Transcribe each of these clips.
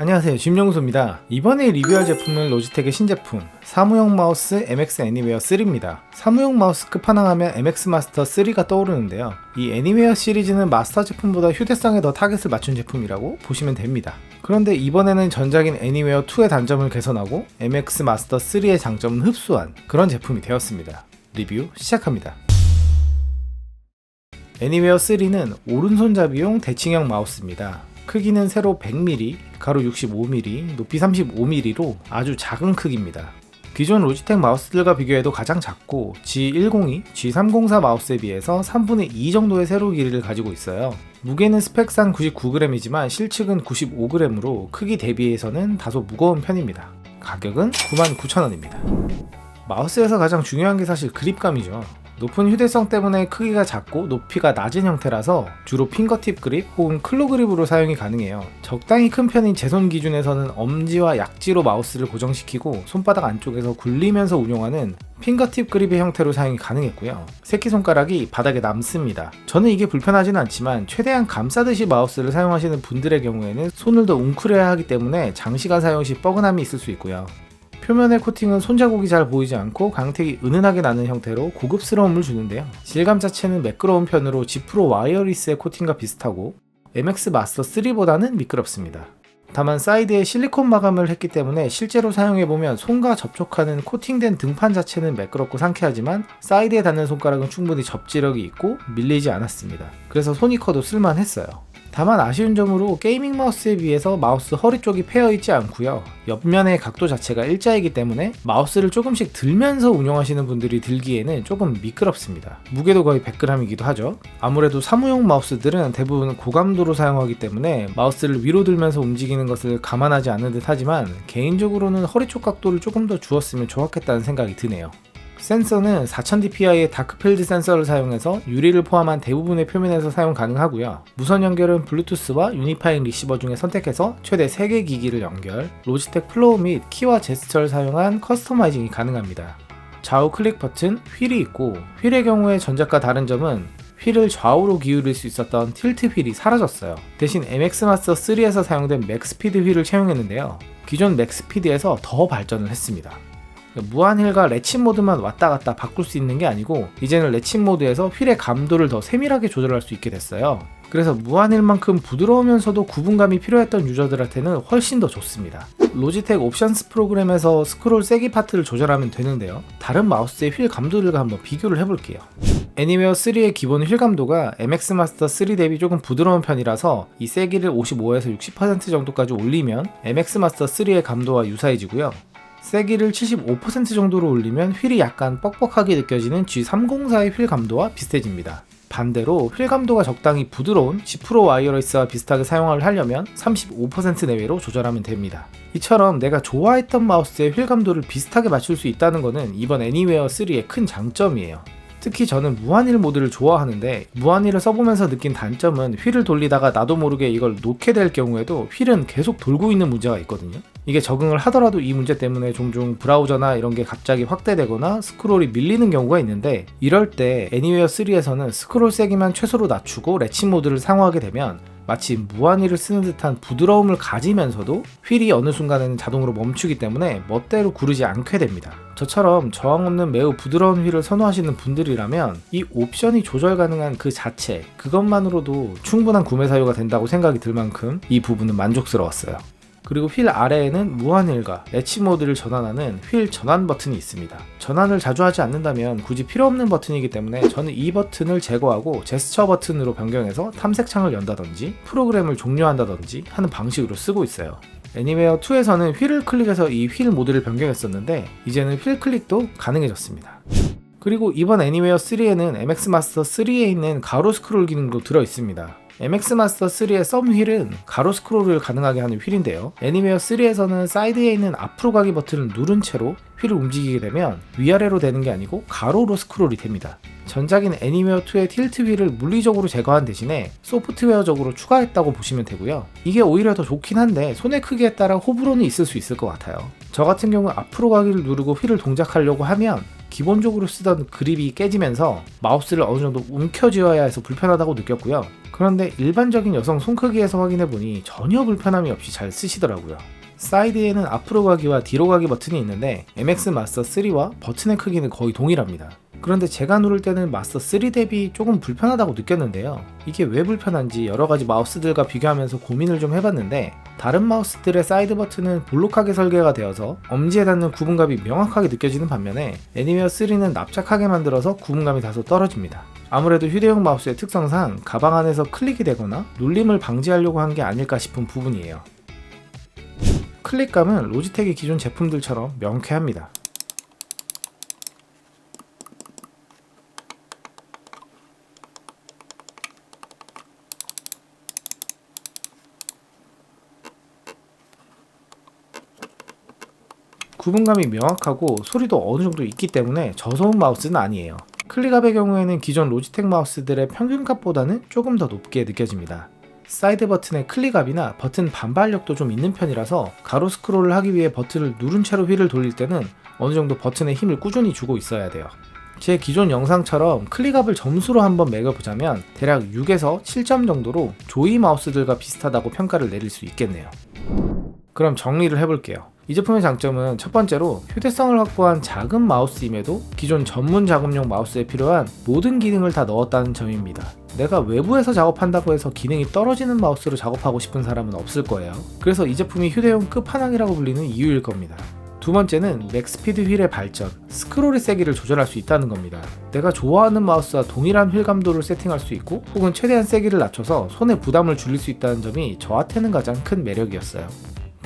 안녕하세요. 짐영수입니다. 이번에 리뷰할 제품은 로지텍의 신제품 사무용 마우스 MX 애니웨어 3입니다. 사무용 마우스 끝판왕하면 MX 마스터 3가 떠오르는데요. 이 애니웨어 시리즈는 마스터 제품보다 휴대성에 더 타겟을 맞춘 제품이라고 보시면 됩니다. 그런데 이번에는 전작인 애니웨어 2의 단점을 개선하고 MX 마스터 3의 장점은 흡수한 그런 제품이 되었습니다. 리뷰 시작합니다. 애니웨어 3는 오른손잡이용 대칭형 마우스입니다. 크기는 세로 100mm, 가로 65mm, 높이 35mm로 아주 작은 크기입니다. 기존 로지텍 마우스들과 비교해도 가장 작고 G102, G304 마우스에 비해서 3분의 2 정도의 세로 길이를 가지고 있어요. 무게는 스펙상 99g이지만 실측은 95g으로 크기 대비해서는 다소 무거운 편입니다. 가격은 99,000원입니다. 마우스에서 가장 중요한 게 사실 그립감이죠. 높은 휴대성 때문에 크기가 작고 높이가 낮은 형태라서 주로 핑거팁 그립 혹은 클로 그립으로 사용이 가능해요. 적당히 큰 편인 제 손 기준에서는 엄지와 약지로 마우스를 고정시키고 손바닥 안쪽에서 굴리면서 운용하는 핑거팁 그립의 형태로 사용이 가능했고요. 새끼손가락이 바닥에 남습니다. 저는 이게 불편하지는 않지만 최대한 감싸듯이 마우스를 사용하시는 분들의 경우에는 손을 더 웅크려야 하기 때문에 장시간 사용 시 뻐근함이 있을 수 있고요. 표면의 코팅은 손자국이 잘 보이지 않고 광택이 은은하게 나는 형태로 고급스러움을 주는데요. 질감 자체는 매끄러운 편으로 G 프로 와이어리스의 코팅과 비슷하고 MX 마스터 3보다는 미끄럽습니다. 다만 사이드에 실리콘 마감을 했기 때문에 실제로 사용해보면 손과 접촉하는 코팅된 등판 자체는 매끄럽고 상쾌하지만 사이드에 닿는 손가락은 충분히 접지력이 있고 밀리지 않았습니다. 그래서 손이 커도 쓸만했어요. 다만 아쉬운 점으로 게이밍 마우스에 비해서 마우스 허리 쪽이 패여 있지 않고요. 옆면의 각도 자체가 일자이기 때문에 마우스를 조금씩 들면서 운영하시는 분들이 들기에는 조금 미끄럽습니다. 무게도 거의 100g이기도 하죠. 아무래도 사무용 마우스들은 대부분 고감도로 사용하기 때문에 마우스를 위로 들면서 움직이는 것을 감안하지 않는 듯 하지만 개인적으로는 허리 쪽 각도를 조금 더 주었으면 좋았겠다는 생각이 드네요. 센서는 4000dpi의 다크필드 센서를 사용해서 유리를 포함한 대부분의 표면에서 사용 가능하고요. 무선 연결은 블루투스와 유니파잉 리시버 중에 선택해서 최대 3개 기기를 연결, 로지텍 플로우 및 키와 제스처를 사용한 커스터마이징이 가능합니다. 좌우 클릭 버튼, 휠이 있고 휠의 경우에 전작과 다른 점은 휠을 좌우로 기울일 수 있었던 틸트 휠이 사라졌어요. 대신 MX 마스터 3에서 사용된 맥스피드 휠을 채용했는데요. 기존 맥스피드에서 더 발전을 했습니다. 무한힐과 레친 모드만 왔다 갔다 바꿀 수 있는 게 아니고 이제는 레친 모드에서 휠의 감도를 더 세밀하게 조절할 수 있게 됐어요. 그래서 무한힐만큼 부드러우면서도 구분감이 필요했던 유저들한테는 훨씬 더 좋습니다. 로지텍 옵션스 프로그램에서 스크롤 세기 파트를 조절하면 되는데요. 다른 마우스의 휠 감도들과 한번 비교를 해볼게요. 애니웨어 3의 기본 휠 감도가 MX 마스터 3 대비 조금 부드러운 편이라서 이 세기를 55에서 60% 정도까지 올리면 MX 마스터 3의 감도와 유사해지고요. 세기를 75% 정도로 올리면 휠이 약간 뻑뻑하게 느껴지는 G304의 휠 감도와 비슷해집니다. 반대로 휠 감도가 적당히 부드러운 G 프로 와이어리스와 비슷하게 사용을 하려면 35% 내외로 조절하면 됩니다. 이처럼 내가 좋아했던 마우스의 휠 감도를 비슷하게 맞출 수 있다는 것은 이번 애니웨어 3의 큰 장점이에요. 특히 저는 무한힐 모드를 좋아하는데 무한힐을 써보면서 느낀 단점은 휠을 돌리다가 나도 모르게 이걸 놓게 될 경우에도 휠은 계속 돌고 있는 문제가 있거든요. 이게 적응을 하더라도 이 문제 때문에 종종 브라우저나 이런 게 갑자기 확대되거나 스크롤이 밀리는 경우가 있는데 이럴 때 애니웨어 3에서는 스크롤 세기만 최소로 낮추고 레친 모드를 사용하게 되면 마치 무한히를 쓰는 듯한 부드러움을 가지면서도 휠이 어느 순간에는 자동으로 멈추기 때문에 멋대로 구르지 않게 됩니다. 저처럼 저항 없는 매우 부드러운 휠을 선호하시는 분들이라면 이 옵션이 조절 가능한 그 자체, 그것만으로도 충분한 구매 사유가 된다고 생각이 들 만큼 이 부분은 만족스러웠어요. 그리고 휠 아래에는 무한힐과 레치 모드를 전환하는 휠 전환 버튼이 있습니다. 전환을 자주 하지 않는다면 굳이 필요 없는 버튼이기 때문에 저는 이 버튼을 제거하고 제스처 버튼으로 변경해서 탐색창을 연다든지 프로그램을 종료한다든지 하는 방식으로 쓰고 있어요. 애니웨어 2에서는 휠을 클릭해서 이 휠 모드를 변경했었는데 이제는 휠 클릭도 가능해졌습니다. 그리고 이번 애니웨어 3에는 MX 마스터 3에 있는 가로 스크롤 기능도 들어 있습니다. MX 마스터 3의 썸 휠은 가로 스크롤을 가능하게 하는 휠인데요. 애니메어 3에서는 사이드에 있는 앞으로 가기 버튼을 누른 채로 휠을 움직이게 되면 위아래로 되는 게 아니고 가로로 스크롤이 됩니다. 전작인 애니메어 2의 틸트 휠을 물리적으로 제거한 대신에 소프트웨어적으로 추가했다고 보시면 되고요. 이게 오히려 더 좋긴 한데 손의 크기에 따라 호불호는 있을 수 있을 것 같아요. 저 같은 경우 앞으로 가기를 누르고 휠을 동작하려고 하면 기본적으로 쓰던 그립이 깨지면서 마우스를 어느 정도 움켜쥐어야 해서 불편하다고 느꼈고요. 그런데 일반적인 여성 손 크기에서 확인해보니 전혀 불편함이 없이 잘 쓰시더라고요. 사이드에는 앞으로 가기와 뒤로 가기 버튼이 있는데 MX 마스터 3와 버튼의 크기는 거의 동일합니다. 그런데 제가 누를 때는 마스터 3 대비 조금 불편하다고 느꼈는데요. 이게 왜 불편한지 여러 가지 마우스들과 비교하면서 고민을 좀 해봤는데 다른 마우스들의 사이드 버튼은 볼록하게 설계가 되어서 엄지에 닿는 구분감이 명확하게 느껴지는 반면에 애니웨어 3는 납작하게 만들어서 구분감이 다소 떨어집니다. 아무래도 휴대용 마우스의 특성상 가방 안에서 클릭이 되거나 눌림을 방지하려고 한 게 아닐까 싶은 부분이에요. 클릭감은 로지텍의 기존 제품들처럼 명쾌합니다. 구분감이 명확하고 소리도 어느 정도 있기 때문에 저소음 마우스는 아니에요. 클릭압의 경우에는 기존 로지텍 마우스들의 평균값보다는 조금 더 높게 느껴집니다. 사이드 버튼의 클릭압이나 버튼 반발력도 좀 있는 편이라서 가로 스크롤을 하기 위해 버튼을 누른 채로 휠을 돌릴 때는 어느 정도 버튼에 힘을 꾸준히 주고 있어야 돼요. 제 기존 영상처럼 클릭압을 점수로 한번 매겨보자면 대략 6에서 7점 정도로 조이 마우스들과 비슷하다고 평가를 내릴 수 있겠네요. 그럼 정리를 해볼게요. 이 제품의 장점은 첫 번째로 휴대성을 확보한 작은 마우스임에도 기존 전문 작업용 마우스에 필요한 모든 기능을 다 넣었다는 점입니다. 내가 외부에서 작업한다고 해서 기능이 떨어지는 마우스로 작업하고 싶은 사람은 없을 거예요. 그래서 이 제품이 휴대용 끝판왕이라고 불리는 이유일 겁니다. 두 번째는 맥스피드 휠의 발전, 스크롤의 세기를 조절할 수 있다는 겁니다. 내가 좋아하는 마우스와 동일한 휠 감도를 세팅할 수 있고 혹은 최대한 세기를 낮춰서 손에 부담을 줄일 수 있다는 점이 저한테는 가장 큰 매력이었어요.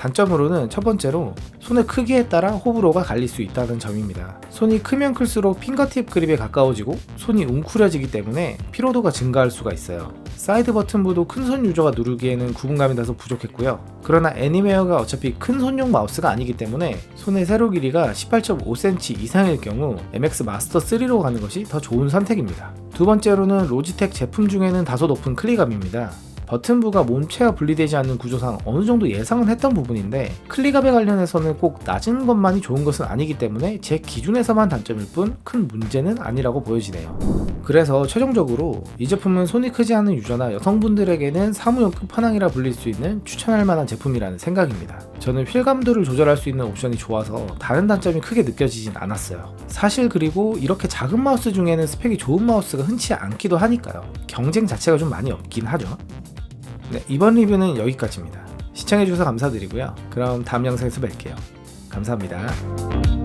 단점으로는 첫 번째로 손의 크기에 따라 호불호가 갈릴 수 있다는 점입니다. 손이 크면 클수록 핑거팁 그립에 가까워지고 손이 웅크려지기 때문에 피로도가 증가할 수가 있어요. 사이드 버튼부도 큰 손 유저가 누르기에는 구분감이 나서 부족했고요. 그러나 애니메어가 어차피 큰 손용 마우스가 아니기 때문에 손의 세로 길이가 18.5cm 이상일 경우 MX 마스터 3로 가는 것이 더 좋은 선택입니다. 두 번째로는 로지텍 제품 중에는 다소 높은 클릭감입니다. 버튼부가 몸체와 분리되지 않는 구조상 어느 정도 예상은 했던 부분인데 클릭압에 관련해서는 꼭 낮은 것만이 좋은 것은 아니기 때문에 제 기준에서만 단점일 뿐 큰 문제는 아니라고 보여지네요. 그래서 최종적으로 이 제품은 손이 크지 않은 유저나 여성분들에게는 사무용 끝판왕이라 불릴 수 있는 추천할 만한 제품이라는 생각입니다. 저는 휠감도를 조절할 수 있는 옵션이 좋아서 다른 단점이 크게 느껴지진 않았어요. 사실 그리고 이렇게 작은 마우스 중에는 스펙이 좋은 마우스가 흔치 않기도 하니까요. 경쟁 자체가 좀 많이 없긴 하죠. 네, 이번 리뷰는 여기까지입니다. 시청해주셔서 감사드리고요. 그럼 다음 영상에서 뵐게요. 감사합니다.